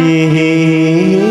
Yeah.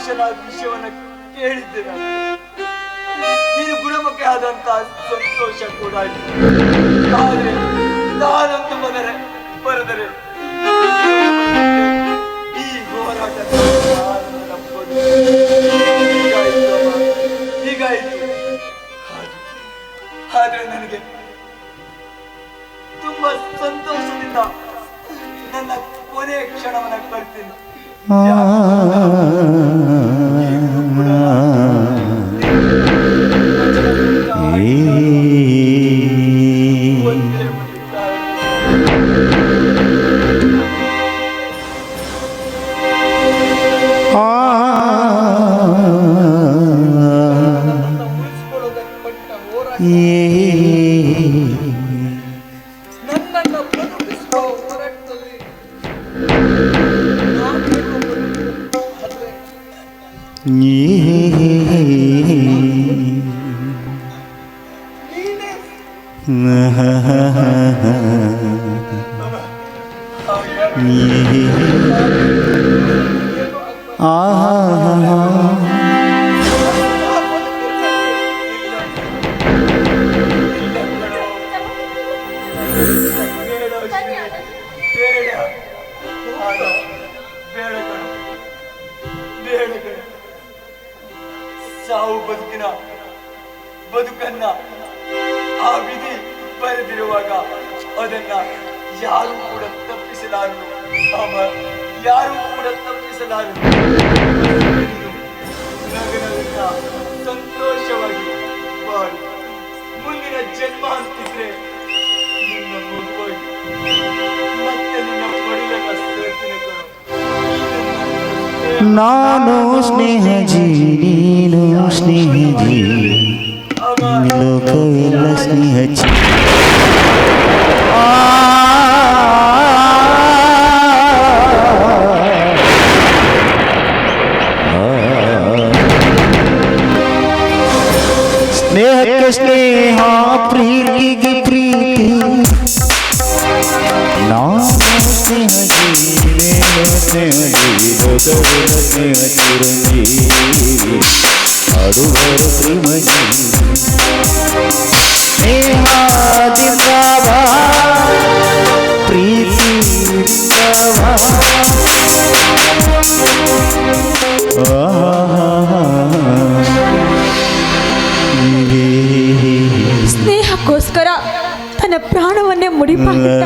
ಮನುಷ್ಯನಾದ ವಿಷಯವನ್ನ ಕೇಳಿದ್ದೆ ನಾನು ನೀನು ಗುಣಮುಖ ಆದಂತ ಸಂತೋಷ ಕೂಡ ಆದ್ರೆ ನಾನೊಂದು ಬರೆದರೆ. ಈ ಹೋರಾಟ ಆದ್ರೆ- ನನಗೆ ತುಂಬಾ ಸಂತೋಷದಿಂದ ನನ್ನ ಕೊನೆಯ ಕ್ಷಣವನ್ನ ಬರ್ತೀನಿ ಒಂದೇ ಸಾವು ಬದುಕಿನ ಬದುಕನ್ನ ಆ ವಿಧಿ ಬರೆದಿರುವಾಗ ಅದನ್ನ ಯಾರು ಕೂಡ ತಪ್ಪಿಸಲಾರರು ಅವ ಯಾರು ಕೂಡ ತಪ್ಪಿಸಲಾರರು ನಗರದಿಂದ ಸಂತೋಷವಾಗಿ ಬಾಳು. ಮುಂದಿನ ಜನ್ಮ ಅಂತಿದ್ರೆ ನಿನ್ನ ಮಗುವಾಗಿ ಮತ್ತೆ ನಿನ್ನ ಪಡಿಲಕ ಸೇರ್ತೀನಿ. ನಾನು ಸ್ನೇಹಜಿ ನೀನು ಸ್ನೇಹಜಿ ಅವ ಲೋಕವೆಲ್ಲ ಸ್ನೇಹಜಿ ಸ್ನೇಹಕ್ಕೆ ಸ್ನೇಹ ಪ್ರೀತಿಗೆ ಪ್ರೀತಿ ನಾನು ಸ್ನೇಹಜಿ ನೀನು ಸ್ನೇಹಜಿ ಲೋಕವೆಲ್ಲ ಸ್ನೇಹ ಚಿರಂಜೀವಿ ಬಾ ಸ್ನೇಹಕ್ಕೋಸ್ಕರ ತನ್ನ ಪ್ರಾಣವನ್ನೇ ಮುಡಿಪಾಗಿಟ್ಟ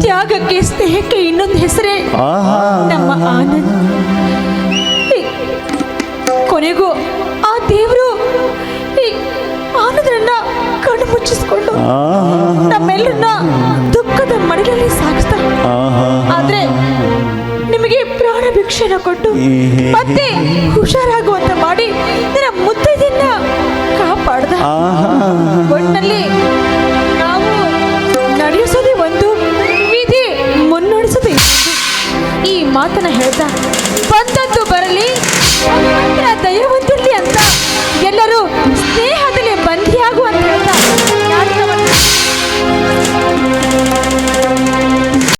ತ್ಯಾಗಕ್ಕೆ ಸ್ನೇಹಕ್ಕೆ ಇನ್ನೊಂದು ಹೆಸರೇ ನಮ್ಮ ಆನಂದ್. ಮುಚ್ಚಿಸ್ಕೊಂಡು ನಮ್ಮೆಲ್ಲರನ್ನ ದುಃಖದ ಮಡಿಲಲ್ಲಿ ಸಾಗಿಸ್ತಾ ಆದ್ರೆ ನಿಮಗೆ ಪ್ರಾಣ ಭಿಕ್ಷೆನ ಕೊಟ್ಟು ಮತ್ತೆ ಹುಷಾರಾಗುವಂತ ಮಾಡಿ ನನ್ನ ಮುತ್ತೈದೆಯನ್ನ ಕಾಪಾಡ್ದ. ಒಟ್ಟಿನಲ್ಲಿ ನಾವು ನಡೆಸೋದೇ ಒಂದು ವಿಧಿ ಮುನ್ನಡೆಸೋದೇ. ಈ ಮಾತನ್ನ ಹೇಳ್ದ